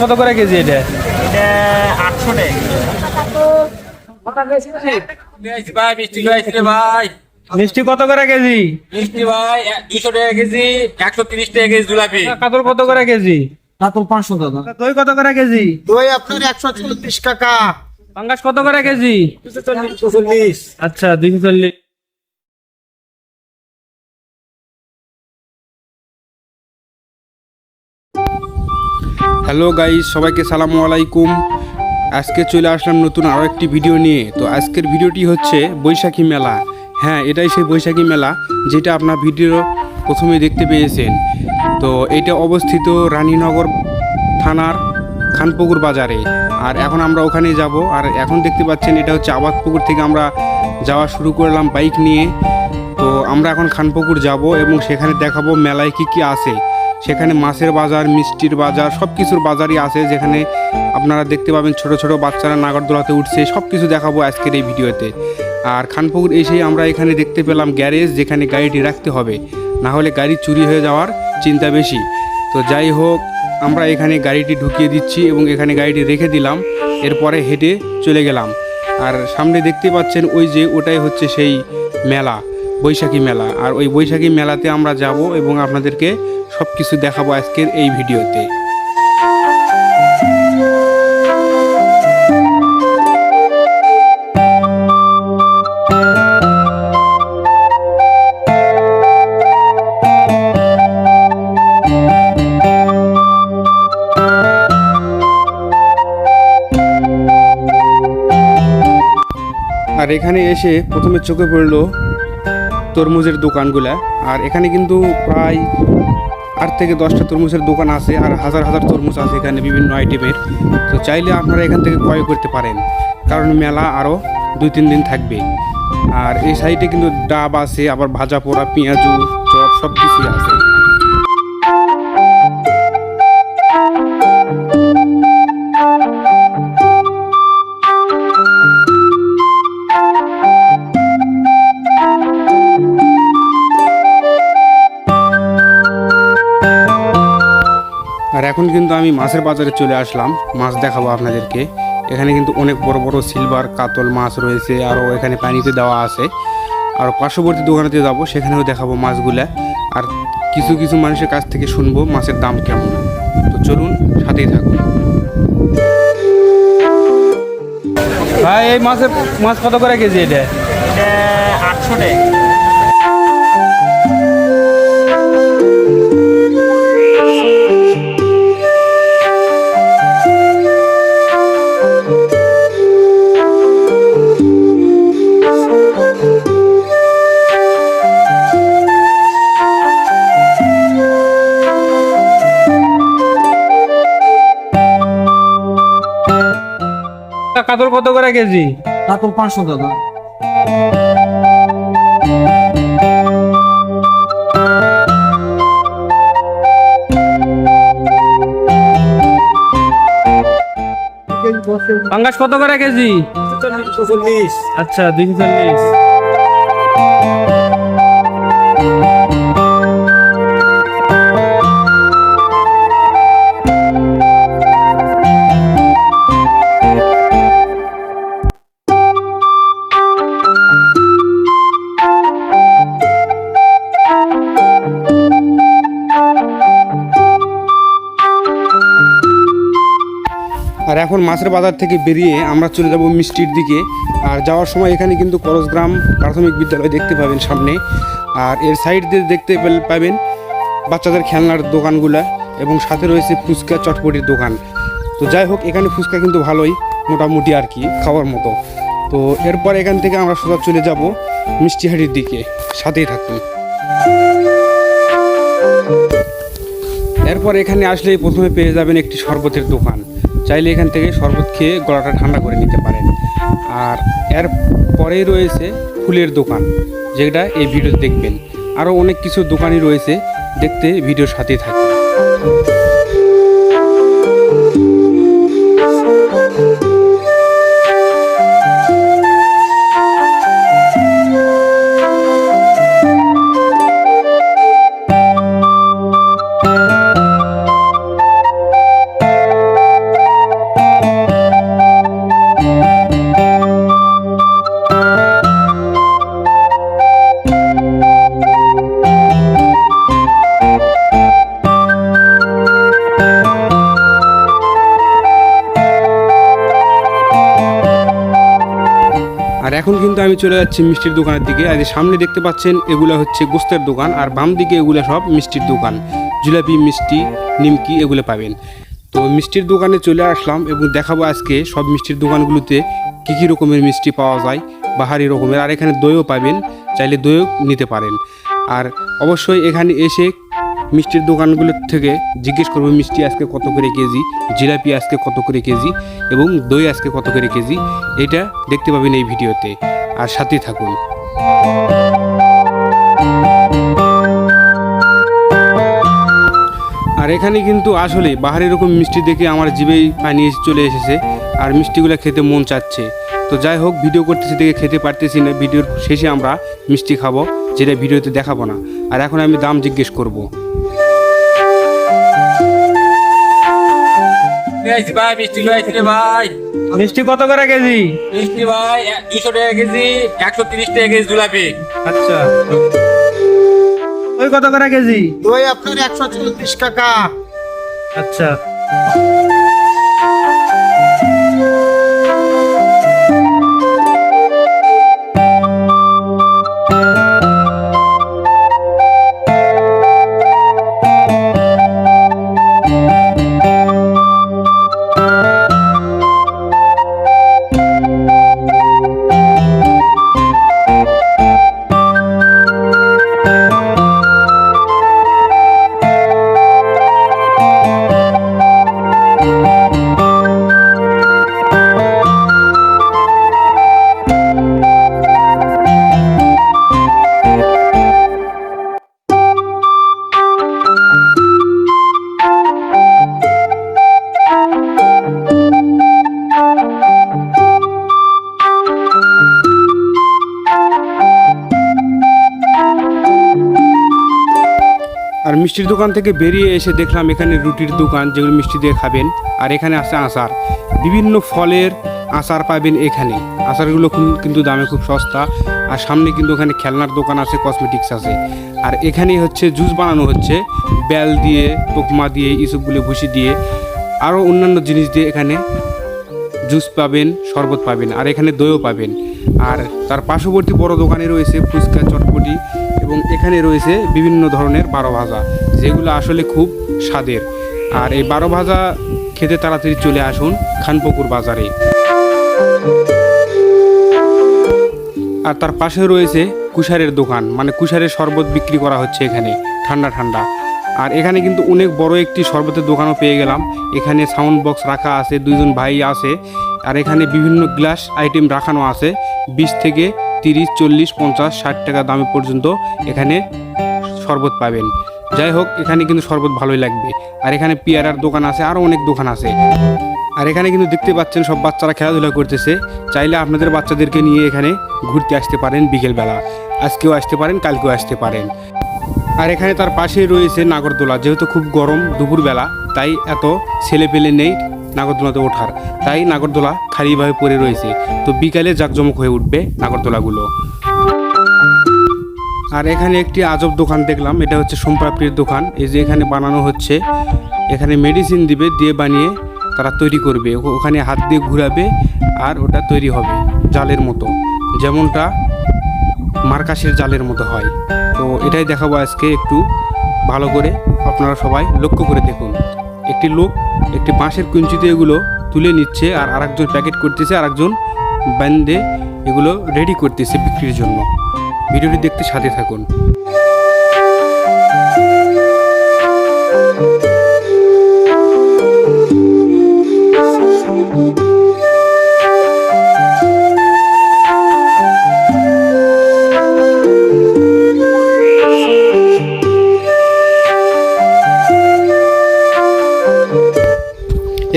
কত করে কেজি এটা? এটা আটশো টাকা ভাই মিষ্টি কত করে কেজি? মিষ্টি ভাই দুশো টাকা কেজি একশো তিরিশ টাকা কেজি জুলাপি। কাতল কত করে কেজি? কাতল পাঁচশো দাদা দই কত করে কেজি? দই আপনার একশো চল্লিশ টাকা। পাঙ্গাস কত করে কেজি? চল্লিশ। আচ্ছা দুইশো চল্লিশ। হ্যালো গাইস, সবাইকে সালামু আলাইকুম। আজকে চলে আসলাম নতুন আরও একটি ভিডিও নিয়ে। তো আজকের ভিডিওটি হচ্ছে বৈশাখী মেলা। হ্যাঁ এটাই সেই বৈশাখী মেলা যেটা আপনার ভিডিও প্রথমে দেখতে পেয়েছেন। তো এটা অবস্থিত রানীনগর থানার খানপুকুর বাজারে। আর এখন আমরা ওখানে যাব। আর এখন দেখতে পাচ্ছেন এটা হচ্ছে আবাদপুকুর থেকে আমরা যাওয়া শুরু করলাম বাইক নিয়ে। তো আমরা এখন খানপুকুর যাব এবং সেখানে দেখাবো মেলায় কি কি আছে। সেখানে মাছের বাজার, মিষ্টির বাজার সব কিছুর বাজারই আছে যেখানে আপনারা দেখতে পাবেন ছোট ছোট বাচ্চারা নাগরদোলাতে উঠছে। সব কিছু দেখাবো আজকের এই ভিডিওতে। আর খানপুকুর এসেই আমরা এখানে দেখতে পেলাম গ্যারেজ যেখানে গাড়িটি রাখতে হবে। না হলে গাড়ি চুরি হয়ে যাওয়ার চিন্তা বেশি। তো যাই হোক, আমরা এখানে গাড়িটি ঢুকিয়ে দিচ্ছি এবং এখানে গাড়িটি রেখে দিলাম। এরপরে হেঁটে চলে গেলাম। আর সামনে দেখতে পাচ্ছেন ওই যে ওটাই হচ্ছে সেই মেলা। বৈশাখী মেলা। আর ওই বৈশাখী মেলাতে আমরা যাব এবং আপনাদেরকে সব কিছু দেখাবো আজকের এই ভিডিওতে। আর এখানে এসে প্রথমে চোখে পড়ল তরমুজের দোকানগুলা, আর এখানে কিন্তু প্রায় আট থেকে দশটা তরমুজের দোকান আছে, আর হাজার হাজার তরমুজ আছে এখানে বিভিন্ন আইটেমের। তো চাইলে আপনারা এখান থেকে ক্রয় করতে পারেন, কারণ মেলা আরও দুই তিন দিন থাকবে। আর এই সাইডে কিন্তু ডাব আছে, আবার ভাজা পোড়া, পেঁয়াজু, চপ সব কিছুই আছে। এখন কিন্তু আমি মাছের বাজারে চলে আসলাম। মাছ দেখাবো আপনাদেরকে। এখানে কিন্তু অনেক বড় বড় সিলভার কাতল মাছ রয়েছে আরও এখানে পানিতে দেওয়া আছে। আর পার্শ্ববর্তী দোকানেতে যাব, সেখানেও দেখাবো মাছগুলা। আর কিছু কিছু মানুষের কাছ থেকে শুনব মাছের দাম কেমন। তো চলুন, সাথেই থাকুন। ভাই, এই মাছের, মাছ কত করে কেজি এটা আটশো টাকা। কাতল কত করে কেজি? কাতল পাঁচশো দাদা পাঙ্গাস কত করে কেজি? আচ্ছা দুইশো চল্লিশ। এখন মাছের বাজার থেকে বেরিয়ে আমরা চলে যাব মিষ্টির দিকে। আর যাওয়ার সময় এখানে কিন্তু করসগ্রাম প্রাথমিক বিদ্যালয় দেখতে পাবেন সামনে। আর এর সাইড দিয়ে দেখতে পাবেন বাচ্চাদের খেলনার দোকানগুলা এবং সাথে রয়েছে ফুচকা চটপটির দোকান। তো যাই হোক, এখানে ফুচকা কিন্তু ভালোই, মোটামুটি আর কি, খাওয়ার মতো। তো এরপর এখান থেকে আমরা সোজা চলে যাব মিষ্টিহাটির দিকে। সাথেই থাকুন। এরপর এখানে আসলেই প্রথমে পেয়ে যাবেন একটি শরবতের দোকান। চাইলে এখান থেকে শরবত খেয়ে গলাটা ঠান্ডা করে নিতে পারেন। আর এর পরেই রয়েছে ফুলের দোকান, যেটা এই ভিডিও দেখবেন। আরও অনেক কিছু দোকানই রয়েছে, দেখতে ভিডিওর সাথেই থাকুন এখন কিন্তু আমি চলে যাচ্ছি মিষ্টির দোকানের দিকে। আর সামনে দেখতে পাচ্ছেন, এগুলো হচ্ছে গোস্তের দোকান। আর বাম দিকে এগুলো সব মিষ্টির দোকান। জিলাপি, মিষ্টি, নিমকি এগুলো পাবেন। তো মিষ্টির দোকানে চলে আসলাম এবং দেখাবো আজকে সব মিষ্টির দোকানগুলোতে কী কী রকমের মিষ্টি পাওয়া যায়, বাহারি রকমের। আর এখানে দইও পাবেন, চাইলে দইও নিতে পারেন। আর অবশ্যই এখানে এসে মিষ্টির দোকানগুলোর থেকে জিজ্ঞেস করব, মিষ্টি আজকে কত করে কেজি, জিলাপি আজকে কত করে কেজি এবং দই আজকে কত করে কেজি, এটা দেখতে পাবেন এই ভিডিওতে। আর সাথে থাকুন। আর এখানে কিন্তু আসলে বাহারি রকম মিষ্টি দেখে আমার জিভেই পানি চলে এসেছে, আর মিষ্টিগুলো খেতে মন চাচ্ছে। তো যাই হোক, ভিডিও করতেছি দেখে খেতে পারতেছি না, ভিডিওর শেষে আমরা মিষ্টি খাব, যেটা ভিডিওতে দেখাবো না। আর এখন আমি দাম জিজ্ঞেস করব। নিয়ে আইছি ভাই মিষ্টি লয়ে রে ভাই। মিষ্টি কত করে কেজি? মিষ্টি ভাই দুশো টাকা কেজি একশো তিরিশ টাকা কেজি জুলাপি। আচ্ছা। ওই কত করে কেজি? দই আপনার একশো চল্লিশ টাকা। আচ্ছা। মিষ্টির দোকান থেকে বেরিয়ে এসে দেখলাম এখানে রুটির দোকান যেগুলো মিষ্টি দিয়ে খাবেন, আর এখানে আছে আচার। বিভিন্ন ফলের আচার পাবেন এখানে। আচারগুলো কিন্তু দামে খুব সস্তা, আর সামনে কিন্তু ওখানে খেলনার দোকান আছে কসমেটিক্স আছে। আর এখানে হচ্ছে জুস বানানো হচ্ছে বেল দিয়ে তোকমা দিয়ে ইসবগুলো ভুসি দিয়ে। আরও অন্যান্য জিনিস দিয়ে এখানে জুস পাবেন, শরবত পাবেন, আর এখানে দইও পাবেন। আর তার পার্শ্ববর্তী বড় দোকানে রয়েছে ফুচকা, চটপটি এবং এখানে রয়েছে বিভিন্ন ধরনের বারো ভাজা, যেগুলো আসলে খুব স্বাদের। আর এই বারো ভাজা খেতে তাড়াতাড়ি চলে আসুন খানপুকুর বাজারে। আর তার পাশে রয়েছে কুশারের দোকান মানে কুশারের শরবত বিক্রি করা হচ্ছে এখানে, ঠান্ডা ঠান্ডা। আর এখানে কিন্তু অনেক বড় একটি শরবতের দোকানও পেয়ে গেলাম। এখানে সাউন্ড বক্স রাখা আছে, দুইজন ভাই আছে। আর এখানে বিভিন্ন গ্লাস আইটেম রাখানো আছে, বিশ থেকে তিরিশ, চল্লিশ, পঞ্চাশ, ষাট টাকা দামে পর্যন্ত এখানে শরবত পাবেন। যাই হোক, এখানে কিন্তু শরবত ভালোই লাগবে। আর এখানে পেয়ারার দোকান আছে আরও অনেক দোকান আছে। আর এখানে কিন্তু দেখতে পাচ্ছেন, সব বাচ্চারা খেলাধুলা করতেছে। চাইলে আপনাদের বাচ্চাদেরকে নিয়ে এখানে ঘুরতে আসতে পারেন বিকেলবেলা। আজকেও আসতে পারেন, কালকেও আসতে পারেন। আর এখানে তার পাশেই রয়েছে নাগরদোলা। যেহেতু খুব গরম দুপুরবেলা, তাই এত ছেলে পেলে নেই। নাগরদোলাতে ওঠার। তাই নাগরদোলা খালিভাবে পড়ে রয়েছে। তো বিকালে জাঁকজমক হয়ে উঠবে নাগরদোলাগুলো। আর এখানে একটি আজব দোকান দেখলাম। এটা হচ্ছে সোমপাপড়ির দোকান। এই যে এখানে বানানো হচ্ছে, এখানে মেডিসিন দিবে, দিয়ে বানিয়ে তারা তৈরি করবে। ওখানে হাত দিয়ে ঘুরাবে আর ওটা তৈরি হবে জালের মতো। যেমনটা মার্কাসের জালের মতো হয়। তো এটাই দেখাবো আজকে একটু। ভালো করে আপনারা সবাই লক্ষ্য করে দেখুন। একটি লোক একটি বাঁশের কুঞ্চিতে এগুলো তুলে নিচ্ছে আর আরেকজন প্যাকেট করতেছে আর একজন ব্যান্ডে এগুলো রেডি করতেছে বিক্রির জন্য। ভিডিওটি দেখতে সাথে থাকুন।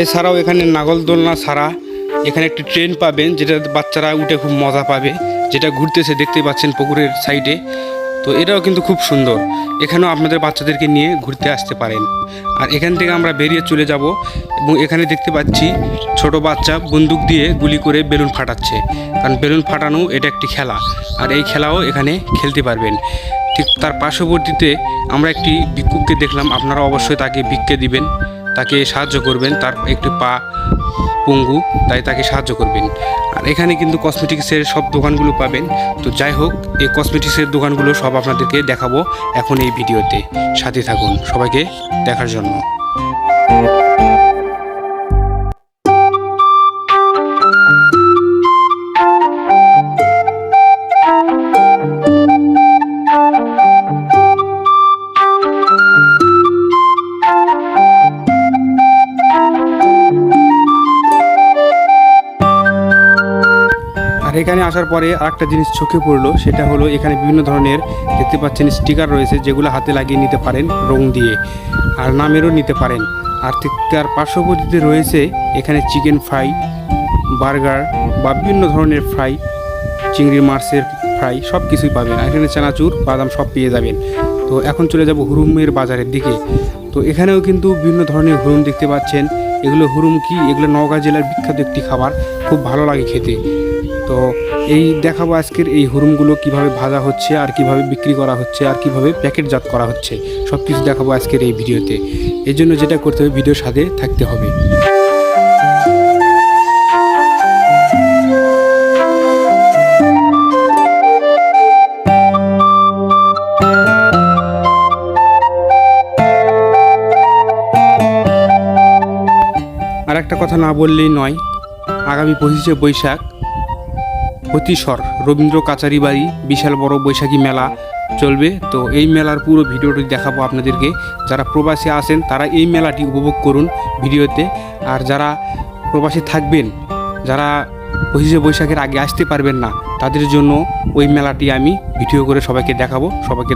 এছাড়াও এখানে নাগল দোলনা ছাড়া এখানে একটি ট্রেন পাবেন যেটা বাচ্চারা উঠে খুব মজা পাবে, যেটা ঘুরতেছে দেখতে পাচ্ছেন পুকুরের সাইডে তো এটাও কিন্তু খুব সুন্দর। এখানেও আপনাদের বাচ্চাদেরকে নিয়ে ঘুরতে আসতে পারেন। আর এখান থেকে আমরা বেরিয়ে চলে যাব এবং এখানে দেখতে পাচ্ছি ছোট বাচ্চা বন্দুক দিয়ে গুলি করে বেলুন ফাটাচ্ছে। কারণ বেলুন ফাটানো এটা একটি খেলা। আর এই খেলাও এখানে খেলতে পারবেন। ঠিক তার পার্শ্ববর্তীতে আমরা একটি ভিক্ষুককে দেখলাম। আপনারা অবশ্যই তাকে ভিক্ষে দিবেন। তাকে সাহায্য করবেন, তার একটি পা পঙ্গু, তাই তাকে সাহায্য করবেন। আর এখানে কিন্তু কসমেটিক্সের সব দোকানগুলো পাবেন। তো যাই হোক, এই কসমেটিক্সের দোকানগুলো সব আপনাদেরকে দেখাবো এখন এই ভিডিওতে। সাথে থাকুন সবাইকে দেখার জন্য। এখানে আসার পরে আরেকটা জিনিস চোখে পড়ল, সেটা হলো এখানে বিভিন্ন ধরনের দেখতে পাচ্ছেন স্টিকার রয়েছে যেগুলো হাতে লাগিয়ে নিতে পারেন, রং দিয়ে, আর নামেরও নিতে পারেন। আর তার পার্শ্ববর্তীতে রয়েছে এখানে চিকেন ফ্রাই, বার্গার বা বিভিন্ন ধরনের ফ্রাই, চিংড়ি মাছের ফ্রাই সব কিছুই পাবেন। আর এখানে চানাচুর, বাদাম সব পেয়ে যাবেন। তো এখন চলে যাব হুরুমের বাজারের দিকে। তো এখানেও কিন্তু বিভিন্ন ধরনের হুরুম দেখতে পাচ্ছেন। এগুলো হুরুম কি? এগুলো নওগাঁ জেলার বিখ্যাত একটি খাবার। খুব ভালো লাগে খেতে। তো এই দেখাবো আজকের এই হুরুমগুলো কীভাবে ভাজা হচ্ছে, আর কীভাবে বিক্রি করা হচ্ছে, আর কীভাবে প্যাকেটজাত করা হচ্ছে। সব কিছু দেখাবো আজকের এই ভিডিওতে। এই জন্য যেটা করতে হবে, ভিডিওর সাথে থাকতে হবে। আর একটা কথা না বললেই নয়, আগামী পঁচিশে বৈশাখ। অতিস্বর রবীন্দ্র কাচারি বাড়ি বিশাল বড় বৈশাখী মেলা চলবে। তো এই মেলার পুরো ভিডিওটি দেখাবো আপনাদেরকে। যারা প্রবাসী আছেন, তারা এই মেলাটি উপভোগ করুন ভিডিওতে। আর যারা প্রবাসী থাকবেন, যারা পঁচিশে বৈশাখের আগে আসতে পারবেন না, তাদের জন্য ওই মেলাটি আমি ভিডিও করে সবাইকে দেখাবো। সবাইকে